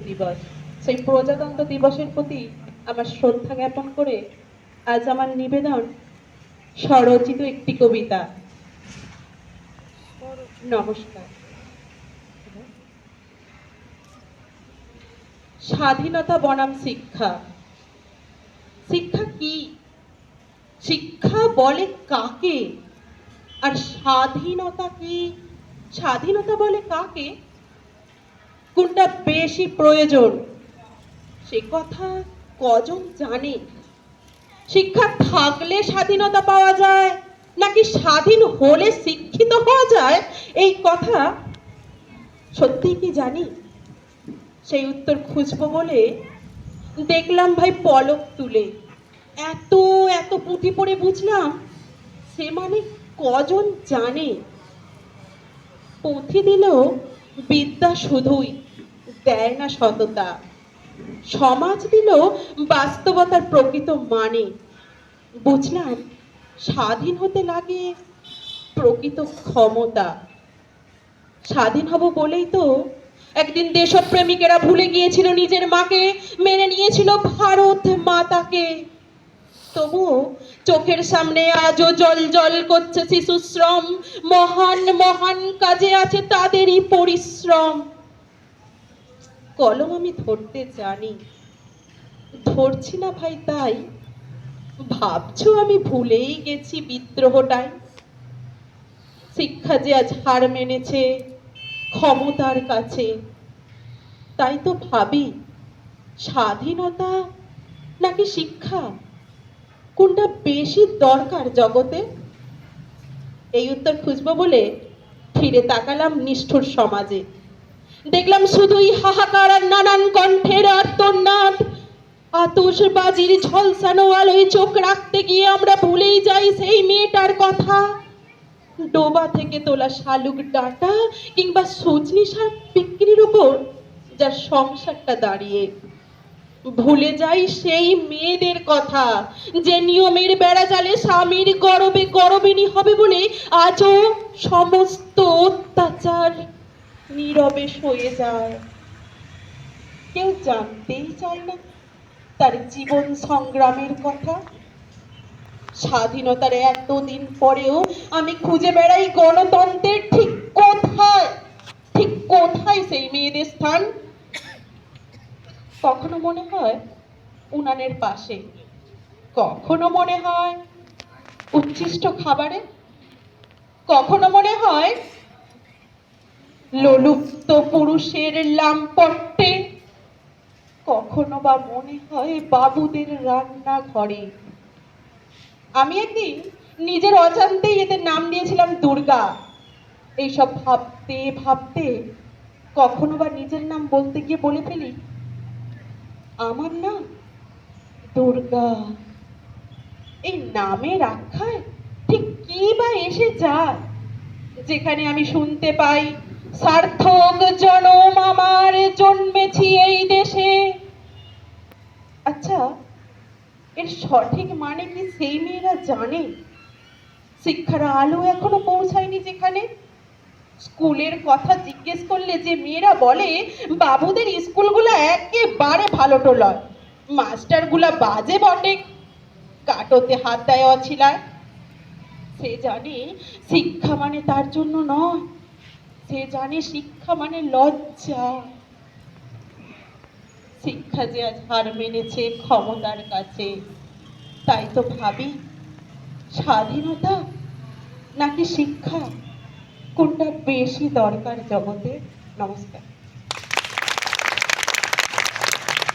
দিবস। সেই প্রজাতন্ত্র দিবসের প্রতি আমার শ্রদ্ধা জ্ঞাপন করে আজ আমার নিবেদন স্বরচিত একটি কবিতা। নমস্কার। স্বাধীনতা বনাম শিক্ষা। শিক্ষা কি? শিক্ষা বলে কাকে? আর স্বাধীনতা কি? স্বাধীনতা বলে কাকে? কোনটা বেশি প্রয়োজন? সে কথা কজন জানে? শিক্ষা থাকলে স্বাধীনতা পাওয়া যায়, নাকি স্বাধীন হলে শিক্ষিত হওয়া যায়? এই কথা সত্যি কি জানি? সেই উত্তর খুঁজবো বলে দেখলাম ভাই পলক তুলে। এত এত পুঁথি পড়ে বুঝলাম সে মানে কজন জানে? পুঁথি দিলেও বিদ্যা শুধুই দেয় না সততা। সমাজ দিল বাস্তবতার প্রকৃত মানে। বুঝলাম, স্বাধীন হতে লাগে প্রকৃত ক্ষমতা। স্বাধীন হব বলেই তো একদিন দেশপ্রেমিকেরা ভুলে গিয়েছিল নিজের মাকে, মেনে নিয়েছিল ভারত মাতাকে। তবু চোখের সামনে আজও জল জল করছে শিশু শ্রম, মহান মহান কাজে আছে তাদেরই পরিশ্রম। কলম আমি ধরতে জানি। ধরছি না ভাই তাই। ভাবছ আমি ভুলেই গেছি বিদ্রোহটাই? শিক্ষা যে আজ হার মেনেছে, ক্ষমতার কাছে। তাই তো ভাবি, স্বাধীনতা নাকি শিক্ষা? কোনটা বেশি দরকার জগতে? এই উত্তর খুঁজবো বলে ফিরে তাকালাম নিষ্ঠুর সমাজে। দেখলাম শুধুই হাহাকার আর নানান কণ্ঠের আর্তনাদ। আতশবাজির ঝলসানো আলোয় চোখ রাখতে গিয়ে আমরা ভুলেই যাই সেই মেয়েটার কথা। ডোবা থেকে তোলা শালুক ডাটা কিংবা সজনি শাক বিক্রির উপর যার সংসারটা দাঁড়িয়ে। ভুলে যাই সেই মেয়েদের কথা, যে নিয়মের বেড়া জালে স্বামীর গরবে গরবিনী হবে বলে আজও সমস্ত অত্যাচার। নীরবে সয়ে যায়। কেউ জানতেই চায় না তার জীবন সংগ্রামের কথা। স্বাধীনতার এতদিন পরেও আমি খুঁজে বেড়াই গণতন্ত্রের ঠিক কোথায়? ঠিক কোথায় সেই মেয়েদের স্থান? কখনো মনে হয় উনানের পাশে? কখনো মনে হয় উচ্ছিষ্ট খাবারে? কখনো মনে হয় লোলুপ্ত পুরুষের লাম্পট্যে কখনো বা মনে হয় বাবুদের রান্না ঘরে আমি একদিন নিজের অজান্তেই এদের নাম দিয়েছিলাম দুর্গা। এইসব ভাবতে ভাবতে, কখনো বা নিজের নাম বলতে গিয়ে বলে ফেলি, আমার নাম দুর্গা। এই নামের আখ্যায় ঠিক কি বা এসে যায়, যেখানে আমি শুনতে পাই সার্থক জনম আমার জন্মেছি এই দেশে। আচ্ছা এর সঠিক মানে কি সেই মেয়েরা জানে? শিক্ষার আলো এখনও পৌঁছায়নি যেখানে? স্কুলের কথা জিজ্ঞেস করলে যে মেয়েরা বলে, বাবুদের স্কুলগুলো একেবারে ভালো টোলয় মাস্টারগুলা বাজে বটে, কাটোতে হাত দেয় অছিলায়। সে জানে শিক্ষা মানে তার জন্য নয় সে জানে শিক্ষা মানে লজ্জা। শিক্ষা যে আজ হার মেনেছে ক্ষমতার কাছে, তাই তো ভাবি স্বাধীনতা নাকি শিক্ষা? কোনটা বেশি দরকার জগতে? নমস্কার।